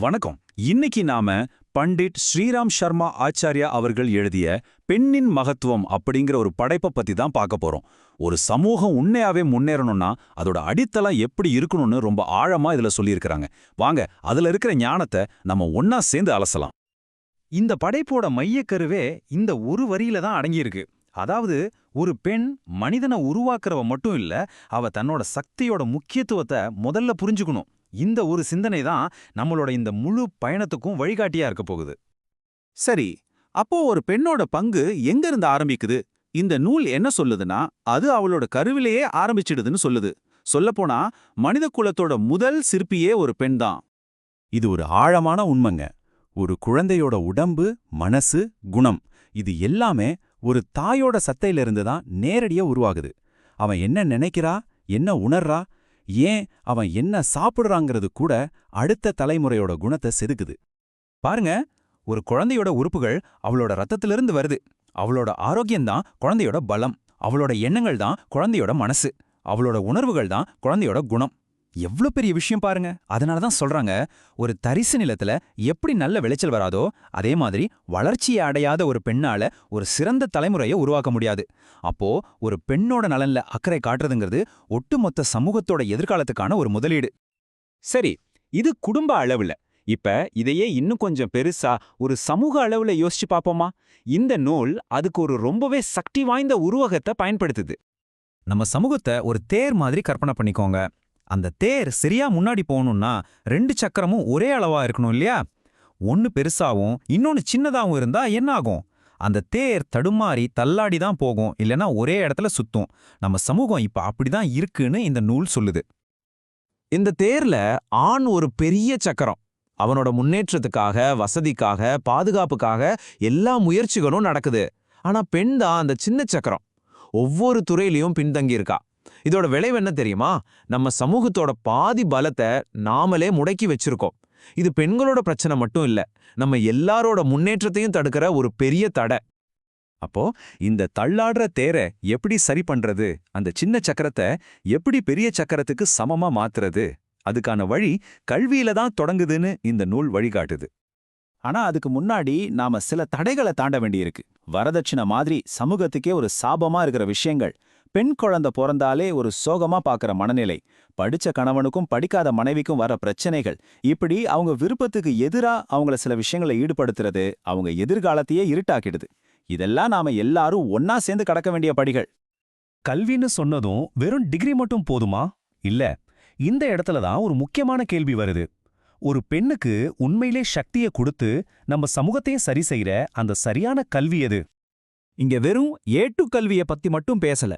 வணக்கம். இன்னைக்கு நாம பண்டிட் ஸ்ரீராம் சர்மா ஆச்சாரியா அவர்கள் எழுதிய பெண்ணின் மகத்துவம் அப்படிங்கிற ஒரு படைப்பை பத்தி தான் பார்க்க போறோம். ஒரு சமூகம் உண்மையாவே முன்னேறணும்னா அதோட அடித்தளம் எப்படி இருக்கணும்னு ரொம்ப ஆழமா இதுல சொல்லியிருக்கிறாங்க. வாங்க அதுல இருக்கிற ஞானத்தை நம்ம ஒன்னா சேர்ந்து அலசலாம். இந்த படைப்போட மையக்கருவே இந்த ஒரு வரியில தான் அடங்கியிருக்கு. அதாவது ஒரு பெண் மனிதனை உருவாக்குறவ மட்டும் இல்ல அவ தன்னோட சக்தியோட முக்கியத்துவத்தை முதல்ல புரிஞ்சுக்கணும். இந்த ஒரு சிந்தனை தான் நம்மளோட இந்த முழு பயணத்துக்கும் வழிகாட்டியா இருக்க போகுது. சரி அப்போ ஒரு பெண்ணோட பங்கு எங்க இருந்து ஆரம்பிக்குது? இந்த நூல் என்ன சொல்லுதுன்னா அது அவளோட கருவிலேயே ஆரம்பிச்சிடுதுன்னு சொல்லுது. சொல்லப்போனா மனித குலத்தோட முதல் சிற்பியே ஒரு பெண் தான். இது ஒரு ஆழமான உண்மைங்க. ஒரு குழந்தையோட உடம்பு மனசு குணம் இது எல்லாமே ஒரு தாயோட சத்தையிலிருந்து தான் நேரடியா உருவாகுது. அவன் என்ன நினைக்கிறா? என்ன உணர்றா? ஏன் அவன் என்ன சாப்பிடுறாங்கிறது கூட அடுத்த தலைமுறையோட குணத்தை செதுக்குது. பாருங்க ஒரு குழந்தையோட உறுப்புகள் அவளோட ரத்தத்திலிருந்து வருது. அவளோட ஆரோக்கியம்தான் குழந்தையோட பலம். அவளோட எண்ணங்கள் தான் குழந்தையோட மனசு. அவளோட உணர்வுகள் தான் குழந்தையோட குணம். எவ்வளோ பெரிய விஷயம் பாருங்க. அதனால தான் சொல்றாங்க ஒரு தரிசு நிலத்துல எப்படி நல்ல விளைச்சல் வராதோ அதே மாதிரி வளர்ச்சியை அடையாத ஒரு பெண்ணால ஒரு சிறந்த தலைமுறையை உருவாக்க முடியாது. அப்போ ஒரு பெண்ணோட நலன்ல அக்கறை காட்டுறதுங்கிறது ஒட்டுமொத்த சமூகத்தோட எதிர்காலத்துக்கான ஒரு முதலீடு. சரி இது குடும்ப அளவுல. இப்ப இதையே இன்னும் கொஞ்சம் பெருசா ஒரு சமூக அளவுல யோசிச்சு பாப்போமா இந்த நூல் அதுக்கு ஒரு ரொம்பவே சக்தி வாய்ந்த உருவகத்தை பயன்படுத்துது. நம்ம சமூகத்தை ஒரு தேர் மாதிரி கற்பனை பண்ணிக்கோங்க. அந்த தேர் சரியா முன்னாடி போகணும்னா ரெண்டு சக்கரமும் ஒரே அளவா இருக்கணும் இல்லையா? ஒன்னு பெருசாவும் இன்னொன்னு சின்னதாவும் இருந்தா என்ன ஆகும்? அந்த தேர் தடுமாறி தள்ளாடி தான் போகும். இல்லைன்னா ஒரே இடத்துல சுத்தும். நம்ம சமூகம் இப்ப அப்படிதான் இருக்குன்னு இந்த நூல் சொல்லுது. இந்த தேர்ல ஆண் ஒரு பெரிய சக்கரம். அவனோட முன்னேற்றத்துக்காக வசதிக்காக பாதுகாப்புக்காக எல்லா முயற்சிகளும் நடக்குது. ஆனா பெண் தான் அந்த சின்ன சக்கரம். ஒவ்வொரு துறையிலையும் பின்தங்கி இருக்கா இதோட விளைவு என்ன தெரியுமா? நம்ம சமூகத்தோட பாதி பலத்தை நாமளே முடக்கி வச்சிருக்கோம். இது பெண்களோட பிரச்சனை மட்டும் இல்ல நம்ம எல்லாரோட முன்னேற்றத்தையும் தடுக்கிற ஒரு பெரிய தடை. அப்போ இந்த தள்ளாடுற தேரை எப்படி சரி பண்றது? அந்த சின்ன சக்கரத்தை எப்படி பெரிய சக்கரத்துக்கு சமமா மாத்துறது? அதுக்கான வழி கல்வியில தான் தொடங்குதுன்னு இந்த நூல் வழிகாட்டுது. ஆனா அதுக்கு முன்னாடி நாம சில தடைகளை தாண்ட வேண்டியிருக்கு. வரதட்சணை மாதிரி சமூகத்துக்கே ஒரு சாபமா இருக்கிற விஷயங்கள். பெண் குழந்தை பிறந்தாலே ஒரு சோகமா பார்க்கற மனநிலை. படிச்ச கணவனுக்கும் படிக்காத மனைவிக்கும் வர பிரச்சனைகள். இப்படி அவங்க விருப்பத்துக்கு எதிரா அவங்கள சில விஷயங்களை ஈடுபடுத்துறது அவங்க எதிர்காலத்தையே இருட்டாக்கிடுது. இதெல்லாம் நாம எல்லாரும் ஒன்னா சேர்ந்து கடக்க வேண்டிய படிகள். கல்வின்னு சொன்னதும் வெறும் டிகிரி மட்டும் போதுமா? இல்ல இந்த இடத்துல தான் ஒரு முக்கியமான கேள்வி வருது. ஒரு பெண்ணுக்கு உண்மையிலே சக்தியை கொடுத்து நம்ம சமூகத்தையும் சரி செய்யற அந்த சரியான கல்வி எது? இங்க வெறும் ஏட்டு கல்விய பத்தி மட்டும் பேசல.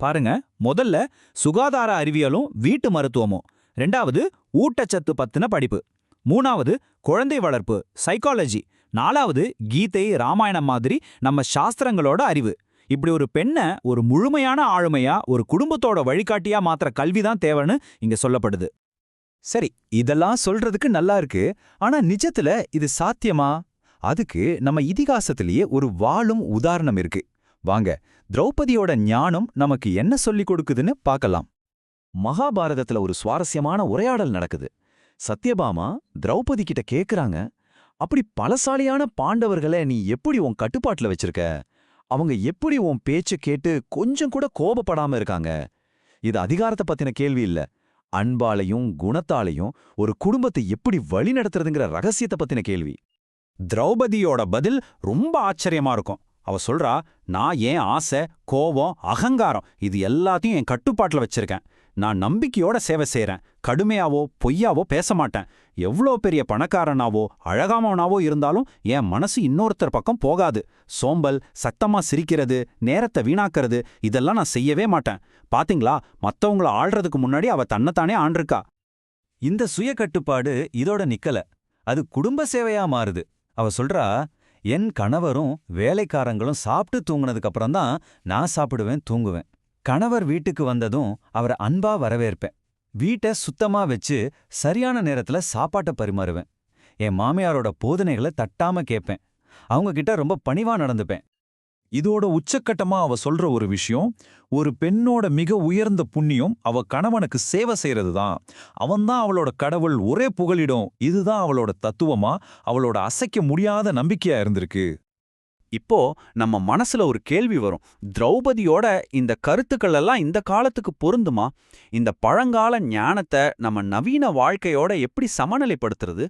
பாருங்க முதல்ல சுகாதார அறிவியலும் வீட்டு மருத்துவமும் ரெண்டாவது ஊட்டச்சத்து பத்தின படிப்பு மூணாவது குழந்தை வளர்ப்பு சைக்காலஜி நாலாவது கீதை ராமாயணம் மாதிரி நம்ம சாஸ்திரங்களோட அறிவு. இப்படி ஒரு பெண்ணை ஒரு முழுமையான ஆளுமையா ஒரு குடும்பத்தோட வழிகாட்டியா மாத்திர கல்விதான் தேவைன்னு இங்க சொல்லப்படுது. சரி இதெல்லாம் சொல்றதுக்கு நல்லா இருக்கு ஆனா நிஜத்துல இது சாத்தியமா? அதுக்கு நம்ம இதிகாசத்திலேயே ஒரு வாழும் உதாரணம் இருக்கு. வாங்க திரௌபதியோட ஞானம் நமக்கு என்ன சொல்லிக் கொடுக்குதுன்னு பார்க்கலாம். மகாபாரதத்துல ஒரு சுவாரஸ்யமான உரையாடல் நடக்குது. சத்யபாமா திரௌபதி கிட்ட கேக்குறாங்க அப்படி பலசாலியான பாண்டவர்களை நீ எப்படி உன் கட்டுப்பாட்டுல வச்சிருக்க? அவங்க எப்படி உன் பேச்சு கேட்டு கொஞ்சம் கூட கோபப்படாம இருக்காங்க? இது அதிகாரத்தை பத்தின கேள்வி இல்ல. அன்பாலையும் குணத்தாலையும் ஒரு குடும்பத்தை எப்படி வழி நடத்துறதுங்கிற ரகசியத்தை பத்தின கேள்வி. திரௌபதியோட பதில் ரொம்ப ஆச்சரியமா இருக்கும். அவ சொல்றா நான் ஏன் ஆசை கோவம் அகங்காரம் இது எல்லாத்தையும் என் கட்டுப்பாட்டுல வச்சிருக்கேன். நான் நம்பிக்கையோட சேவை செய்கிறேன் கடுமையாவோ பொய்யாவோ பேச மாட்டேன். எவ்வளோ பெரிய பணக்காரனாவோ அழகாமவனாவோ இருந்தாலும் என் மனசு இன்னொருத்தர் பக்கம் போகாது. சோம்பல் சத்தமா சிரிக்கிறது நேரத்தை வீணாக்கிறது இதெல்லாம் நான் செய்யவே மாட்டேன். பாத்தீங்களா? மத்தவங்கள ஆள்றதுக்கு முன்னாடி அவ தன்னைத்தானே ஆண்டிருக்கா. இந்த சுய கட்டுப்பாடு இதோட நிக்கல. அது குடும்ப சேவையா மாறுது. அவ சொல்றா என் கணவரும் வேலைக்காரங்களும் சாப்பிட்டு தூங்குனதுக்கு அப்புறம் தான் நான் சாப்பிடுவேன் தூங்குவேன். கணவர் வீட்டுக்கு வந்ததும் அவரை அன்பா வரவேற்பேன். வீட்டை சுத்தமா வச்சு சரியான நேரத்துல சாப்பாட்டை பரிமாறுவேன். என் மாமியாரோட போதனைகளை தட்டாம கேட்பேன். அவங்க கிட்ட ரொம்ப பணிவா நடந்துப்பேன். இதோட உச்சக்கட்டமா அவ சொல்ற ஒரு விஷயம் ஒரு பெண்ணோட மிக உயர்ந்த புண்ணியம் அவ கணவனுக்கு சேவை செய்யறது தான் அவன்தான் அவளோட கடவுள் ஒரே புகலிடம். இதுதான் அவளோட தத்துவமா அவளோட அசைக்க முடியாத நம்பிக்கையா இருந்திருக்கு. இப்போ நம்ம மனசுல ஒரு கேள்வி வரும். திரௌபதியோட இந்த கருத்துக்கள் எல்லாம் இந்த காலத்துக்கு பொருந்துமா? இந்த பழங்கால ஞானத்தை நம்ம நவீன வாழ்க்கையோட எப்படி சமநிலைப்படுத்துறது?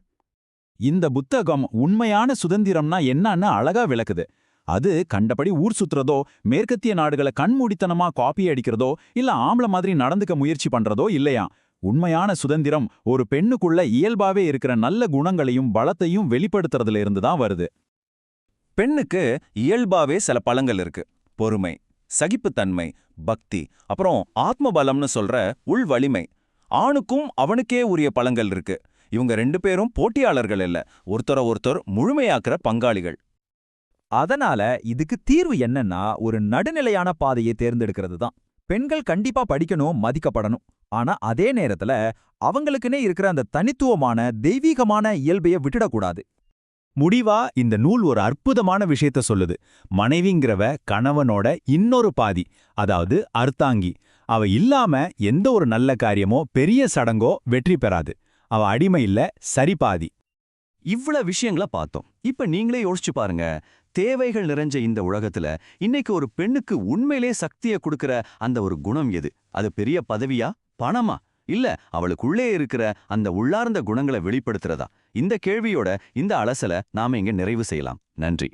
இந்த புத்தகம் உண்மையான சுதந்திரம்னா என்னன்னு அழகா விளக்குது. அது கண்டபடி ஊர் சுத்துறதோ மேற்கத்திய நாடுகளை கண்மூடித்தனமா காப்பி அடிக்கிறதோ இல்ல ஆம்பளை மாதிரி நடந்துக்க முயற்சி பண்றதோ இல்லையா? உண்மையான சுதந்திரம் ஒரு பெண்ணுக்குள்ள இயல்பாவே இருக்கிற நல்ல குணங்களையும் பலத்தையும் வெளிப்படுத்துறதுல இருந்து தான் வருது. பெண்ணுக்கு இயல்பாவே சில பழங்கள் இருக்கு. பொறுமை சகிப்புத்தன்மை பக்தி அப்புறம் ஆத்மபலம்னு சொல்ற உள் வலிமை. ஆணுக்கும் அவனுக்கே உரிய பழங்கள் இருக்கு. இவங்க ரெண்டு பேரும் போட்டியாளர்கள் இல்ல. ஒருத்தர ஒருத்தர் முழுமையாக்குற பங்காளிகள். அதனால இதுக்கு தீர்வு என்னன்னா ஒரு நடுநிலையான பாதையை தேர்ந்தெடுக்கிறது தான் பெண்கள் கண்டிப்பா படிக்கணும் மதிக்கப்படணும். ஆனா அதே நேரத்துல அவங்களுக்குன்னே இருக்கிற அந்த தனித்துவமான தெய்வீகமான இயல்பைய விட்டுடக்கூடாது. முடிவா இந்த நூல் ஒரு அற்புதமான விஷயத்த சொல்லுது. மனைவிங்கிறவ கணவனோட இன்னொரு பாதி அதாவது அர்த்தாங்கி. அவ இல்லாம எந்த ஒரு நல்ல காரியமோ பெரிய சடங்கோ வெற்றி பெறாது. அவ அடிமை இல்ல சரி பாதி. இவ்வளவு விஷயங்களை பார்த்தோம். இப்ப நீங்களே யோசிச்சு பாருங்க. தேவைகள் நிறைஞ்ச இந்த உலகத்துல இன்னைக்கு ஒரு பெண்ணுக்கு உண்மையிலே சக்தியை கொடுக்கிற அந்த ஒரு குணம் எது? அது பெரிய பதவியா? பணமா? இல்ல அவளுக்குள்ளே இருக்கிற அந்த உள்ளார்ந்த குணங்களை வெளிப்படுத்துறதா? இந்த கேள்வியோட இந்த அலசலை நாம இங்க நிறைவு செய்யலாம். நன்றி.